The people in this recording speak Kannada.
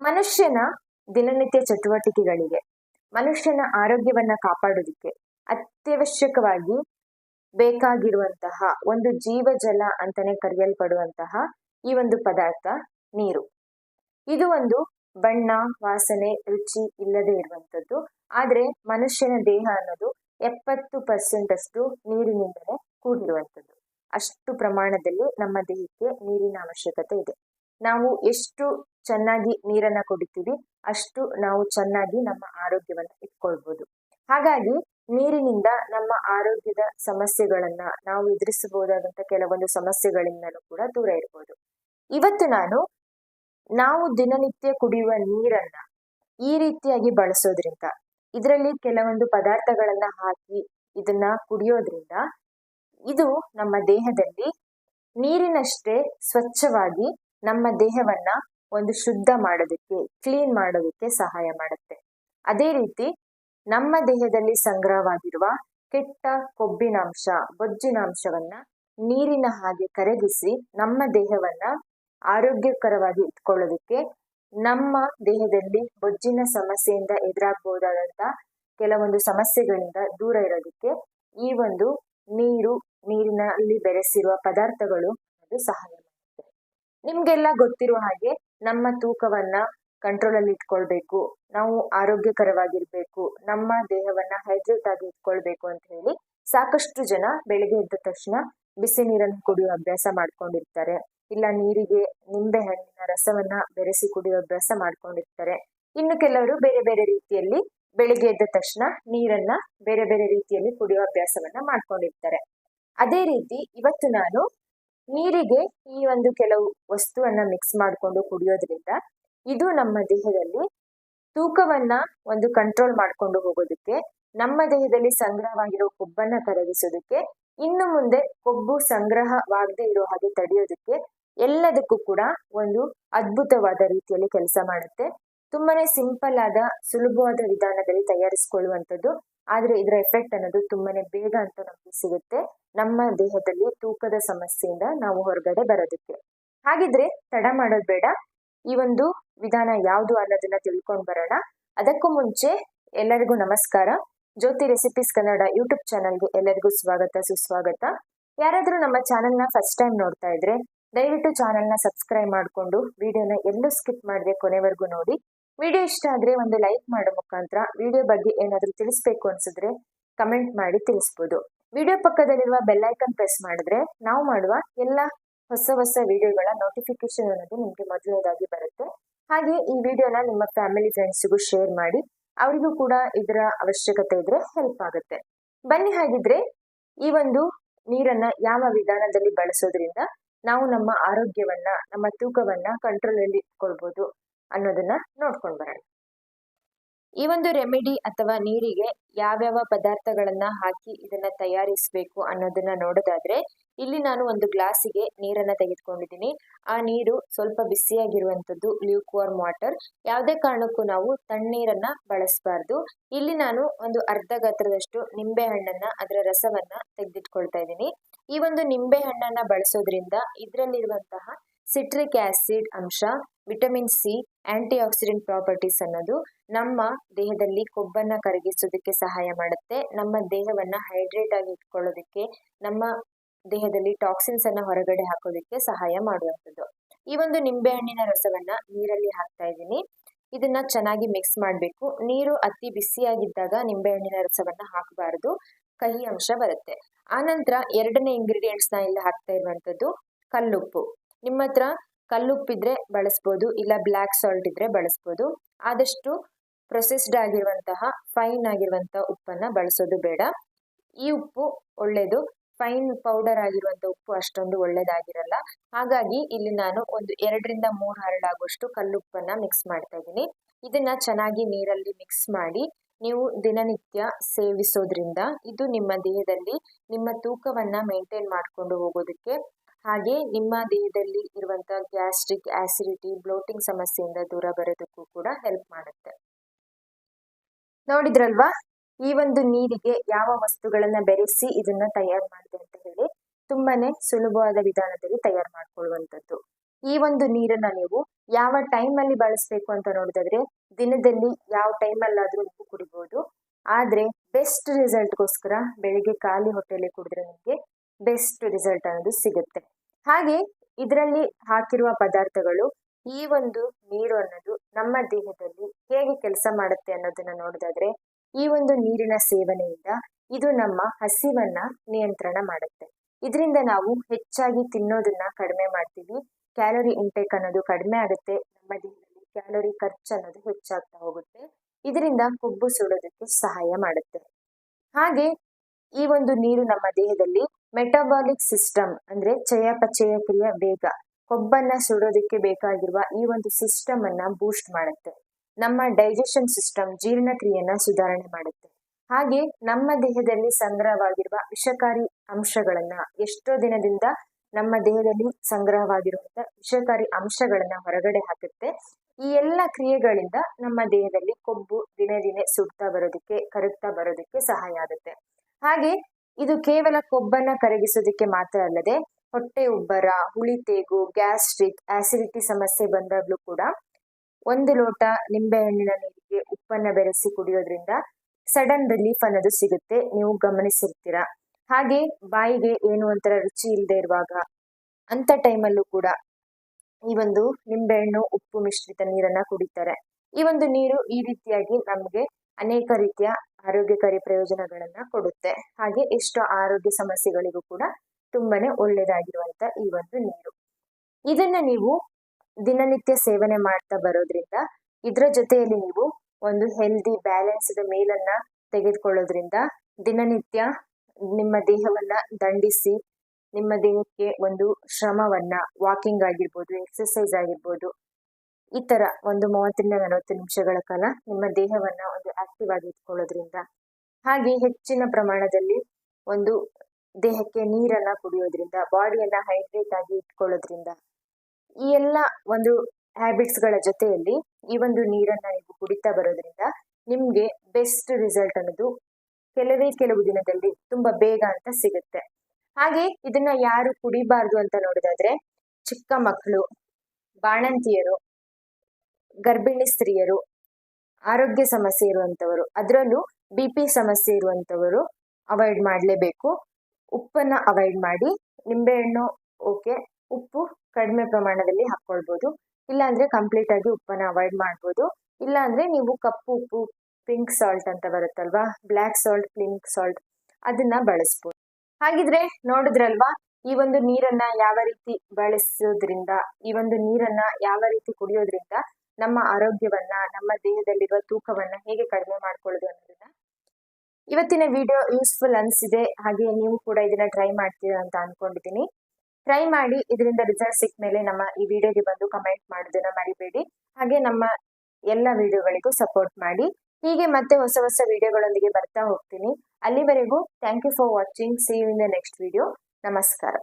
ಮನುಷ್ಯನ ದಿನನಿತ್ಯ ಚಟುವಟಿಕೆಗಳಿಗೆ, ಮನುಷ್ಯನ ಆರೋಗ್ಯವನ್ನ ಕಾಪಾಡೋದಕ್ಕೆ ಅತ್ಯವಶ್ಯಕವಾಗಿ ಬೇಕಾಗಿರುವಂತಹ ಒಂದು ಜೀವಜಲ ಅಂತಾನೆ ಕರೆಯಲ್ಪಡುವಂತಹ ಈ ಒಂದು ಪದಾರ್ಥ ನೀರು. ಇದು ಒಂದು ಬಣ್ಣ, ವಾಸನೆ, ರುಚಿ ಇಲ್ಲದೆ ಇರುವಂತದ್ದು ಆದ್ರೆ ಮನುಷ್ಯನ ದೇಹ ಅನ್ನೋದು ಎಪ್ಪತ್ತು ಪರ್ಸೆಂಟ್ ಅಷ್ಟು ನೀರಿನಿಂದಲೇ ಕೂಡಿರುವಂತದ್ದು ಅಷ್ಟು ಪ್ರಮಾಣದಲ್ಲಿ ನಮ್ಮ ದೇಹಕ್ಕೆ ನೀರಿನ ಅವಶ್ಯಕತೆ ಇದೆ. ನಾವು ಎಷ್ಟು ಚೆನ್ನಾಗಿ ನೀರನ್ನ ಕುಡಿತೀವಿ, ಅಷ್ಟು ನಾವು ಚೆನ್ನಾಗಿ ನಮ್ಮ ಆರೋಗ್ಯವನ್ನು ಇಟ್ಕೊಳ್ಬಹುದು ಹಾಗಾಗಿ ನೀರಿನಿಂದ ನಮ್ಮ ಆರೋಗ್ಯದ ಸಮಸ್ಯೆಗಳನ್ನ ನಾವು ಎದುರಿಸಬಹುದಾದಂತ ಕೆಲವೊಂದು ಸಮಸ್ಯೆಗಳಿಂದಲೂ ಕೂಡ ದೂರ ಇರ್ಬೋದು. ಇವತ್ತು ನಾನು ನಾವು ದಿನನಿತ್ಯ ಕುಡಿಯುವ ನೀರನ್ನ ಈ ರೀತಿಯಾಗಿ ಬಳಸೋದ್ರಿಂದ, ಇದರಲ್ಲಿ ಕೆಲವೊಂದು ಪದಾರ್ಥಗಳನ್ನ ಹಾಕಿ ಇದನ್ನ ಕುಡಿಯೋದ್ರಿಂದ ಇದು ನಮ್ಮ ದೇಹದಲ್ಲಿ ನೀರಿನಷ್ಟೇ ಸ್ವಚ್ಛವಾಗಿ ನಮ್ಮ ದೇಹವನ್ನ ಒಂದು ಶುದ್ಧ ಮಾಡೋದಕ್ಕೆ ಕ್ಲೀನ್ ಮಾಡೋದಕ್ಕೆ ಸಹಾಯ ಮಾಡುತ್ತೆ. ಅದೇ ರೀತಿ ನಮ್ಮ ದೇಹದಲ್ಲಿ ಸಂಗ್ರಹವಾಗಿರುವ ಕೆಟ್ಟ ಕೊಬ್ಬಿನಾಂಶ, ಬೊಜ್ಜಿನಾಂಶವನ್ನ ನೀರಿನ ಹಾಗೆ ಕರಗಿಸಿ ನಮ್ಮ ದೇಹವನ್ನ ಆರೋಗ್ಯಕರವಾಗಿ ಇಟ್ಕೊಳ್ಳೋದಕ್ಕೆ ನಮ್ಮ ದೇಹದಲ್ಲಿ ಬೊಜ್ಜಿನ ಸಮಸ್ಯೆಯಿಂದ ಎದುರಾಗಬಹುದಾದಂತ ಕೆಲವೊಂದು ಸಮಸ್ಯೆಗಳಿಂದ ದೂರ ಇರೋದಕ್ಕೆ ಈ ಒಂದು ನೀರು, ನೀರಿನಲ್ಲಿ ಬೆರೆಸಿರುವ ಪದಾರ್ಥಗಳು ಅದು ಸಹಾಯ ಮಾಡುತ್ತೆ. ನಿಮ್ಗೆಲ್ಲ ಗೊತ್ತಿರುವ ಹಾಗೆ ನಮ್ಮ ತೂಕವನ್ನ ಕಂಟ್ರೋಲ್ ಅಲ್ಲಿ ಇಟ್ಕೊಳ್ಬೇಕು. ನಾವು ಆರೋಗ್ಯಕರವಾಗಿರ್ಬೇಕು. ನಮ್ಮ ದೇಹವನ್ನ ಹೈಡ್ರೇಟ್ ಆಗಿ ಇಟ್ಕೊಳ್ಬೇಕು ಅಂತ ಹೇಳಿ ಸಾಕಷ್ಟು ಜನ ಬೆಳಿಗ್ಗೆ ಎದ್ದ ತಕ್ಷಣ ಬಿಸಿ ನೀರನ್ನು ಕುಡಿಯುವ ಅಭ್ಯಾಸ ಮಾಡ್ಕೊಂಡಿರ್ತಾರೆ. ಇಲ್ಲ, ನೀರಿಗೆ, ನಿಂಬೆ ಹಣ್ಣಿನ ರಸವನ್ನ ಬೆರೆಸಿ ಕುಡಿಯುವ ಅಭ್ಯಾಸ ಮಾಡ್ಕೊಂಡಿರ್ತಾರೆ. ಇನ್ನು ಕೆಲವರು ಬೇರೆ ಬೇರೆ ರೀತಿಯಲ್ಲಿ ಬೆಳಿಗ್ಗೆ ಎದ್ದ ತಕ್ಷಣ ನೀರನ್ನ ಬೇರೆ ಬೇರೆ ರೀತಿಯಲ್ಲಿ ಕುಡಿಯುವ ಅಭ್ಯಾಸವನ್ನ ಮಾಡ್ಕೊಂಡಿರ್ತಾರೆ. ಅದೇ ರೀತಿ ಇವತ್ತು ನಾನು ನೀರಿಗೆ ಈ ಒಂದು ಕೆಲವು ವಸ್ತುವನ್ನ ಮಿಕ್ಸ್ ಮಾಡಿಕೊಂಡು ಕುಡಿಯೋದ್ರಿಂದ ಇದು ನಮ್ಮ ದೇಹದಲ್ಲಿ ತೂಕವನ್ನ ಒಂದು ಕಂಟ್ರೋಲ್ ಮಾಡ್ಕೊಂಡು ಹೋಗೋದಕ್ಕೆ, ನಮ್ಮ ದೇಹದಲ್ಲಿ ಸಂಗ್ರಹವಾಗಿರೋ ಕೊಬ್ಬನ್ನ ಕರಗಿಸೋದಕ್ಕೆ, ಇನ್ನು ಮುಂದೆ ಕೊಬ್ಬು ಸಂಗ್ರಹವಾಗದೇ ಇರೋ ಹಾಗೆ ತಡೆಯೋದಕ್ಕೆ ಎಲ್ಲದಕ್ಕೂ ಕೂಡ ಒಂದು ಅದ್ಭುತವಾದ ರೀತಿಯಲ್ಲಿ ಕೆಲಸ ಮಾಡುತ್ತೆ. ತುಂಬಾನೇ ಸಿಂಪಲ್ ಆದ ಸುಲಭವಾದ ವಿಧಾನದಲ್ಲಿ ತಯಾರಿಸಿಕೊಳ್ಳುವಂಥದ್ದು ಆದ್ರೆ ಇದರ ಎಫೆಕ್ಟ್ ಅನ್ನೋದು ತುಂಬಾನೇ ಬೇಗ ಅಂತ ನಮಗೆ ಸಿಗುತ್ತೆ. ನಮ್ಮ ದೇಹದಲ್ಲಿ ತೂಕದ ಸಮಸ್ಯೆಯಿಂದ ನಾವು ಹೊರಗಡೆ ಬರೋದಕ್ಕೆ. ಹಾಗಿದ್ರೆ ತಡ ಮಾಡೋದು ಬೇಡ. ಈ ಒಂದು ವಿಧಾನ ಯಾವುದು ಅನ್ನೋದನ್ನ ತಿಳ್ಕೊಂಡ್ ಬರೋಣ. ಅದಕ್ಕೂ ಮುಂಚೆ ಎಲ್ಲರಿಗೂ ನಮಸ್ಕಾರ. ಜ್ಯೋತಿ ರೆಸಿಪೀಸ್ ಕನ್ನಡ ಯೂಟ್ಯೂಬ್ ಚಾನಲ್ಗೆ ಎಲ್ಲರಿಗೂ ಸ್ವಾಗತ, ಸುಸ್ವಾಗತ. ಯಾರಾದ್ರೂ ನಮ್ಮ ಚಾನೆಲ್ನ ಫಸ್ಟ್ ಟೈಮ್ ನೋಡ್ತಾ ಇದ್ರೆ ದಯವಿಟ್ಟು ಚಾನೆಲ್ನ ಸಬ್ಸ್ಕ್ರೈಬ್ ಮಾಡಿಕೊಂಡು, ವಿಡಿಯೋನ ಎಲ್ಲೂ ಸ್ಕಿಪ್ ಮಾಡದೆ ಕೊನೆವರೆಗೂ ನೋಡಿ. ವಿಡಿಯೋ ಇಷ್ಟ ಆದ್ರೆ ಒಂದು ಲೈಕ್ ಮಾಡೋ ಮುಖಾಂತರ ವಿಡಿಯೋ ಬಗ್ಗೆ ಏನಾದರೂ ತಿಳಿಸ್ಬೇಕು ಅನ್ಸಿದ್ರೆ ಕಮೆಂಟ್ ಮಾಡಿ ತಿಳಿಸ್ಬೋದು. ವಿಡಿಯೋ ಪಕ್ಕದಲ್ಲಿರುವ ಬೆಲ್ಲೈಕನ್ ಪ್ರೆಸ್ ಮಾಡಿದ್ರೆ ನಾವು ಮಾಡುವ ಎಲ್ಲ ಹೊಸ ಹೊಸ ವಿಡಿಯೋಗಳ ನೋಟಿಫಿಕೇಶನ್ ಅನ್ನೋದು ನಿಮಗೆ ಮೊದಲನೇದಾಗಿ ಬರುತ್ತೆ. ಹಾಗೆ ಈ ವಿಡಿಯೋನ ನಿಮ್ಮ ಫ್ಯಾಮಿಲಿ ಫ್ರೆಂಡ್ಸ್ಗೂ ಶೇರ್ ಮಾಡಿ ಅವರಿಗೂ ಕೂಡ ಇದರ ಅವಶ್ಯಕತೆ ಇದ್ರೆ ಹೆಲ್ಪ್ ಆಗುತ್ತೆ. ಬನ್ನಿ ಹಾಗಿದ್ರೆ ಈ ಒಂದು ನೀರನ್ನ ಯಾವ ವಿಧಾನದಲ್ಲಿ ಬಳಸೋದ್ರಿಂದ ನಾವು ನಮ್ಮ ಆರೋಗ್ಯವನ್ನ, ನಮ್ಮ ತೂಕವನ್ನ ಕಂಟ್ರೋಲ್ ಅಲ್ಲಿ ಇಟ್ಕೊಳ್ಬಹುದು ಅನ್ನೋದನ್ನ ನೋಡ್ಕೊಂಡ್ ಬರೋಣ. ಈ ಒಂದು ರೆಮಿಡಿ ಅಥವಾ ನೀರಿಗೆ ಯಾವ್ಯಾವ ಪದಾರ್ಥಗಳನ್ನ ಹಾಕಿ ಇದನ್ನ ತಯಾರಿಸಬೇಕು ಅನ್ನೋದನ್ನ ನೋಡೋದಾದ್ರೆ, ಇಲ್ಲಿ ನಾನು ಒಂದು ಗ್ಲಾಸಿಗೆ ನೀರನ್ನ ತೆಗೆದುಕೊಂಡಿದ್ದೀನಿ. ಆ ನೀರು ಸ್ವಲ್ಪ ಬಿಸಿಯಾಗಿರುವಂಥದ್ದು ಲ್ಯೂಕ್ ವಾರ್ಮ್ ವಾಟರ್ ಯಾವುದೇ ಕಾರಣಕ್ಕೂ ನಾವು ತಣ್ಣೀರನ್ನ ಬಳಸಬಾರ್ದು. ಇಲ್ಲಿ ನಾನು ಒಂದು ಅರ್ಧ ಗಾತ್ರದಷ್ಟು ನಿಂಬೆ ಹಣ್ಣನ್ನ, ಅದರ ರಸವನ್ನ ತೆಗೆದಿಟ್ಕೊಳ್ತಾ ಇದ್ದೀನಿ. ಈ ಒಂದು ನಿಂಬೆ ಹಣ್ಣನ್ನ ಬಳಸೋದ್ರಿಂದ ಇದರಲ್ಲಿರುವಂತಹ ಸಿಟ್ರಿಕ್ ಆಸಿಡ್ ಅಂಶ vitamin C antioxidant properties ಅನ್ನೋದು ನಮ್ಮ ದೇಹದಲ್ಲಿ ಕೊಬ್ಬನ್ನ ಕರಗಿಸೋದಕ್ಕೆ ಸಹಾಯ ಮಾಡುತ್ತೆ. ನಮ್ಮ ದೇಹವನ್ನ ಹೈಡ್ರೇಟ್ ಆಗಿ ಇಟ್ಕೊಳ್ಳೋದಕ್ಕೆ, ನಮ್ಮ ದೇಹದಲ್ಲಿ ಟಾಕ್ಸಿನ್ಸ್ ಅನ್ನ ಹೊರಗಡೆ ಹಾಕೋದಕ್ಕೆ ಸಹಾಯ ಮಾಡುವಂಥದ್ದು. ಈ ಒಂದು ನಿಂಬೆಹಣ್ಣಿನ ರಸವನ್ನ ನೀರಲ್ಲಿ ಹಾಕ್ತಾ ಇದ್ದೀನಿ. ಇದನ್ನ ಚೆನ್ನಾಗಿ ಮಿಕ್ಸ್ ಮಾಡಬೇಕು. ನೀರು ಅತಿ ಬಿಸಿಯಾಗಿದ್ದಾಗ ನಿಂಬೆಹಣ್ಣಿನ ರಸವನ್ನ ಹಾಕಬಾರದು. ಕಹಿ ಅಂಶ ಬರುತ್ತೆ. ಆನಂತರ ಎರಡನೇ ಇಂಗ್ರೀಡಿಯೆಂಟ್ಸ್ನ ಇಲ್ಲಿ ಹಾಕ್ತಾ ಇರುವಂತದ್ದು ಕಲ್ಲುಪ್ಪು. ನಿಮ್ಮ ಹತ್ರ ಕಲ್ಲುಪ್ಪಿದ್ರೆ ಬಳಸ್ಬೋದು, ಇಲ್ಲ ಬ್ಲ್ಯಾಕ್ ಸಾಲ್ಟ್ ಇದ್ರೆ ಬಳಸ್ಬೋದು. ಆದಷ್ಟು ಪ್ರೊಸೆಸ್ಡ್ ಆಗಿರುವಂತಹ ಫೈನ್ ಆಗಿರುವಂತಹ ಉಪ್ಪನ್ನ ಬಳಸೋದು ಬೇಡ. ಈ ಉಪ್ಪು ಒಳ್ಳೇದು ಫೈನ್ ಪೌಡರ್ ಆಗಿರುವಂತ ಉಪ್ಪು ಅಷ್ಟೊಂದು ಒಳ್ಳೇದಾಗಿರಲ್ಲ. ಹಾಗಾಗಿ ಇಲ್ಲಿ ನಾನು ಒಂದು ಎರಡರಿಂದ ಮೂರು ಹರಳಾಗುವಷ್ಟು ಕಲ್ಲುಪ್ಪನ್ನ ಮಿಕ್ಸ್ ಮಾಡ್ತಾ ಇದ್ದೀನಿ. ಇದನ್ನ ಚೆನ್ನಾಗಿ ನೀರಲ್ಲಿ ಮಿಕ್ಸ್ ಮಾಡಿ, ನೀವು ದಿನನಿತ್ಯ ಸೇವಿಸೋದ್ರಿಂದ ಇದು ನಿಮ್ಮ ದೇಹದಲ್ಲಿ ನಿಮ್ಮ ತೂಕವನ್ನ ಮೇಂಟೈನ್ ಮಾಡಿಕೊಂಡು ಹೋಗೋದಕ್ಕೆ ಹಾಗೆ ನಿಮ್ಮ ದೇಹದಲ್ಲಿ ಇರುವಂತಹ ಗ್ಯಾಸ್ಟ್ರಿಕ್ ಆಸಿಡಿಟಿ, ಬ್ಲೋಟಿಂಗ್ ಸಮಸ್ಯೆಯಿಂದ ದೂರ ಬರೋದಕ್ಕೂ ಕೂಡ ಹೆಲ್ಪ್ ಮಾಡುತ್ತೆ. ನೋಡಿದ್ರಲ್ವಾ? ಈ ಒಂದು ನೀರಿಗೆ ಯಾವ ವಸ್ತುಗಳನ್ನ ಬೆರೆಸಿ ಇದನ್ನ ತಯಾರು ಮಾಡಿದೆ ಅಂತ ಹೇಳಿ ತುಂಬಾನೇ ಸುಲಭವಾದ ವಿಧಾನದಲ್ಲಿ ತಯಾರು ಮಾಡ್ಕೊಳ್ಳುವಂಥದ್ದು. ಈ ಒಂದು ನೀರನ್ನ ನೀವು ಯಾವ ಟೈಮ್ ಅಲ್ಲಿ ಬಳಸಬೇಕು ಅಂತ ನೋಡಿದ್ರೆ ದಿನದಲ್ಲಿ ಯಾವ ಟೈಮಲ್ಲಾದರೂ ನೀವು ಕುಡಿಬಹುದು ಆದ್ರೆ ಬೆಸ್ಟ್ ರಿಸಲ್ಟ್ಗೋಸ್ಕರ ಬೆಳಿಗ್ಗೆ ಖಾಲಿ ಹೊಟ್ಟೆಯಲ್ಲಿ ಕುಡಿದ್ರೆ ನಿಮಗೆ ಬೆಸ್ಟ್ ರಿಸಲ್ಟ್ ಅನ್ನೋದು ಸಿಗುತ್ತೆ. ಹಾಗೆ ಇದರಲ್ಲಿ ಹಾಕಿರುವ ಪದಾರ್ಥಗಳು ಈ ಒಂದು ನೀರು ಅನ್ನೋದು ನಮ್ಮ ದೇಹದಲ್ಲಿ ಹೇಗೆ ಕೆಲಸ ಮಾಡುತ್ತೆ ಅನ್ನೋದನ್ನ ನೋಡಿದಾದ್ರೆ, ಈ ಒಂದು ನೀರಿನ ಸೇವನೆಯಿಂದ ಇದು ನಮ್ಮ ಹಸಿವನ್ನ ನಿಯಂತ್ರಣ ಮಾಡುತ್ತೆ. ಇದರಿಂದ ನಾವು ಹೆಚ್ಚಾಗಿ ತಿನ್ನೋದನ್ನ ಕಡಿಮೆ ಮಾಡ್ತೀವಿ. ಕ್ಯಾಲೋರಿ ಇಂಟೇಕ್ ಅನ್ನೋದು ಕಡಿಮೆ ಆಗುತ್ತೆ. ನಮ್ಮ ದೇಹದಲ್ಲಿ ಕ್ಯಾಲೋರಿ ಖರ್ಚು ಅನ್ನೋದು ಹೆಚ್ಚಾಗ್ತಾ ಹೋಗುತ್ತೆ. ಇದರಿಂದ ಕೊಬ್ಬು ಸುಡೋದಕ್ಕೆ ಸಹಾಯ ಮಾಡುತ್ತೆ. ಹಾಗೆ ಈ ಒಂದು ನೀರು ನಮ್ಮ ದೇಹದಲ್ಲಿ ಮೆಟಬಾಲಿಕ್ ಸಿಸ್ಟಮ್ ಅಂದ್ರೆ ಚಯಾಪಚಯ ಕ್ರಿಯೆ ಬೇಗ, ಕೊಬ್ಬನ್ನ ಸುಡೋದಕ್ಕೆ ಬೇಕಾಗಿರುವ ಈ ಒಂದು ಸಿಸ್ಟಮ್ ಅನ್ನ ಬೂಸ್ಟ್ ಮಾಡುತ್ತೆ. ನಮ್ಮ ಡೈಜೆಷನ್ ಸಿಸ್ಟಮ್ ಜೀರ್ಣಕ್ರಿಯೆಯನ್ನ ಸುಧಾರಣೆ ಮಾಡುತ್ತೆ. ಹಾಗೆ ನಮ್ಮ ದೇಹದಲ್ಲಿ ಸಂಗ್ರಹವಾಗಿರುವ ವಿಷಕಾರಿ ಅಂಶಗಳನ್ನ ಎಷ್ಟೋ ದಿನದಿಂದ ನಮ್ಮ ದೇಹದಲ್ಲಿ ಸಂಗ್ರಹವಾಗಿರುವಂತ ವಿಷಕಾರಿ ಅಂಶಗಳನ್ನ ಹೊರಗಡೆ ಹಾಕುತ್ತೆ. ಈ ಎಲ್ಲ ಕ್ರಿಯೆಗಳಿಂದ ನಮ್ಮ ದೇಹದಲ್ಲಿ ಕೊಬ್ಬು ದಿನೇ ದಿನೇ ಸುಡ್ತಾ ಬರೋದಕ್ಕೆ, ಕರಗ್ತಾ ಬರೋದಕ್ಕೆ ಸಹಾಯ ಆಗುತ್ತೆ. ಹಾಗೆ ಇದು ಕೇವಲ ಕೊಬ್ಬನ್ನ ಕರಗಿಸೋದಕ್ಕೆ ಮಾತ್ರ ಅಲ್ಲದೆ ಹೊಟ್ಟೆ ಉಬ್ಬರ ಹುಳಿತೇಗು ಗ್ಯಾಸ್ಟ್ರಿಕ್, ಆಸಿಡಿಟಿ ಸಮಸ್ಯೆ ಬಂದಾಗ್ಲೂ ಕೂಡ ಒಂದು ಲೋಟ ನಿಂಬೆಹಣ್ಣಿನ ನೀರಿಗೆ ಉಪ್ಪನ್ನ ಬೆರೆಸಿ ಕುಡಿಯೋದ್ರಿಂದ ಸಡನ್ ರಿಲೀಫ್ ಅನ್ನೋದು ಸಿಗುತ್ತೆ. ನೀವು ಗಮನಿಸಿರ್ತೀರಾ? ಹಾಗೆ ಬಾಯಿಗೆ ಏನು ಒಂಥರ ರುಚಿ ಇಲ್ಲದೆ ಇರುವಾಗ ಅಂತ ಟೈಮಲ್ಲೂ ಕೂಡ ಈ ಒಂದು ನಿಂಬೆಹಣ್ಣು ಉಪ್ಪು ಮಿಶ್ರಿತ ನೀರನ್ನ ಕುಡಿತಾರೆ. ಈ ಒಂದು ನೀರು ಈ ರೀತಿಯಾಗಿ ನಮಗೆ ಅನೇಕ ರೀತಿಯ ಆರೋಗ್ಯಕಾರಿ ಪ್ರಯೋಜನಗಳನ್ನ ಕೊಡುತ್ತೆ. ಹಾಗೆ ಎಷ್ಟೋ ಆರೋಗ್ಯ ಸಮಸ್ಯೆಗಳಿಗೂ ಕೂಡ ತುಂಬಾನೇ ಒಳ್ಳೇದಾಗಿರುವಂತ ಈ ಒಂದು ನೀರು. ಇದನ್ನ ನೀವು ದಿನನಿತ್ಯ ಸೇವನೆ ಮಾಡ್ತಾ ಬರೋದ್ರಿಂದ, ಇದರ ಜೊತೆಯಲ್ಲಿ ನೀವು ಒಂದು ಹೆಲ್ದಿ ಬ್ಯಾಲೆನ್ಸ್ಡ್ ಮೇಲನ್ನ ತೆಗೆದುಕೊಳ್ಳೋದ್ರಿಂದ ದಿನನಿತ್ಯ ನಿಮ್ಮ ದೇಹವನ್ನ ದಂಡಿಸಿ, ನಿಮ್ಮ ದೇಹಕ್ಕೆ ಒಂದು ಶ್ರಮವನ್ನ ವಾಕಿಂಗ್ ಆಗಿರ್ಬೋದು ಎಕ್ಸಸೈಸ್ ಆಗಿರ್ಬೋದು ಈ ತರ ಒಂದು ಮೂವತ್ತರಿಂದ ನಲವತ್ತು ನಿಮಿಷಗಳ ಕಾಲ ನಿಮ್ಮ ದೇಹವನ್ನ ಒಂದು ಆಕ್ಟಿವ್ ಆಗಿ ಇಟ್ಕೊಳ್ಳೋದ್ರಿಂದ, ಹಾಗೆ ಹೆಚ್ಚಿನ ಪ್ರಮಾಣದಲ್ಲಿ ಒಂದು ದೇಹಕ್ಕೆ ನೀರನ್ನ ಕುಡಿಯೋದ್ರಿಂದ ಬಾಡಿಯನ್ನ ಹೈಡ್ರೇಟ್ ಆಗಿ ಇಟ್ಕೊಳ್ಳೋದ್ರಿಂದ, ಈ ಎಲ್ಲ ಒಂದು ಹ್ಯಾಬಿಟ್ಸ್ಗಳ ಜೊತೆಯಲ್ಲಿ ಈ ಒಂದು ನೀರನ್ನ ನೀವು ಕುಡಿತಾ ಬರೋದ್ರಿಂದ ನಿಮ್ಗೆ ಬೆಸ್ಟ್ ರಿಸಲ್ಟ್ ಅನ್ನೋದು ಕೆಲವೇ ಕೆಲವು ದಿನದಲ್ಲಿ ತುಂಬಾ ಬೇಗ ಅಂತ ಸಿಗುತ್ತೆ. ಹಾಗೆ ಇದನ್ನ ಯಾರು ಕುಡಿಬಾರ್ದು ಅಂತ ನೋಡೋದಾದ್ರೆ ಚಿಕ್ಕ ಮಕ್ಕಳು, ಬಾಣಂತಿಯರು ಗರ್ಭಿಣಿ ಸ್ತ್ರೀಯರು, ಆರೋಗ್ಯ ಸಮಸ್ಯೆ ಇರುವಂತವರು, ಅದರಲ್ಲೂ ಬಿ ಪಿ ಸಮಸ್ಯೆ ಇರುವಂತವರು ಅವಾಯ್ಡ್ ಮಾಡಲೇಬೇಕು. ಉಪ್ಪನ್ನ ಅವಾಯ್ಡ್ ಮಾಡಿ ನಿಂಬೆಹಣ್ಣು, ಓಕೆ, ಉಪ್ಪು ಕಡಿಮೆ ಪ್ರಮಾಣದಲ್ಲಿ ಹಾಕೊಳ್ಬೋದು ಇಲ್ಲಾಂದ್ರೆ ಕಂಪ್ಲೀಟ್ ಆಗಿ ಉಪ್ಪನ್ನ ಅವಾಯ್ಡ್ ಮಾಡ್ಬೋದು. ಇಲ್ಲಾಂದ್ರೆ ನೀವು ಕಪ್ಪು, ಉಪ್ಪು ಪಿಂಕ್ ಸಾಲ್ಟ್ ಅಂತ ಬರುತ್ತಲ್ವಾ ಬ್ಲ್ಯಾಕ್ ಸಾಲ್ಟ್ ಪಿಂಕ್ ಸಾಲ್ಟ್ ಅದನ್ನ ಬಳಸ್ಬೋದು. ಹಾಗಿದ್ರೆ ನೋಡಿದ್ರಲ್ವಾ, ಈ ಒಂದು ನೀರನ್ನ ಯಾವ ರೀತಿ ಬಳಸೋದ್ರಿಂದ, ಈ ಒಂದು ನೀರನ್ನ ಯಾವ ರೀತಿ ಕುಡಿಯೋದ್ರಿಂದ ನಮ್ಮ ಆರೋಗ್ಯವನ್ನ, ನಮ್ಮ ದೇಹದಲ್ಲಿರುವ ತೂಕವನ್ನ ಹೇಗೆ ಕಡಿಮೆ ಮಾಡ್ಕೊಳ್ಳೋದು ಅನ್ನೋದನ್ನ. ಇವತ್ತಿನ ವಿಡಿಯೋ ಯೂಸ್ಫುಲ್ ಅನ್ಸಿದೆ. ಹಾಗೆ ನೀವು ಕೂಡ ಇದನ್ನ ಟ್ರೈ ಮಾಡ್ತೀರಾ ಅಂತ ಅನ್ಕೊಂಡಿದ್ದೀನಿ. ಟ್ರೈ ಮಾಡಿ ಇದರಿಂದ ರಿಸಲ್ಟ್ ಸಿಕ್ಕ ಮೇಲೆ ನಮ್ಮ ಈ ವಿಡಿಯೋಗೆ ಬಂದು ಕಮೆಂಟ್ ಮಾಡೋದನ್ನ ಮರಿಬೇಡಿ. ಹಾಗೆ ನಮ್ಮ ಎಲ್ಲ ವಿಡಿಯೋಗಳಿಗೂ ಸಪೋರ್ಟ್ ಮಾಡಿ. ಹೀಗೆ ಮತ್ತೆ ಹೊಸ ಹೊಸ ವಿಡಿಯೋಗಳೊಂದಿಗೆ ಬರ್ತಾ ಹೋಗ್ತೀನಿ. ಅಲ್ಲಿವರೆಗೂ thank you for watching see you in the next video ನಮಸ್ಕಾರ.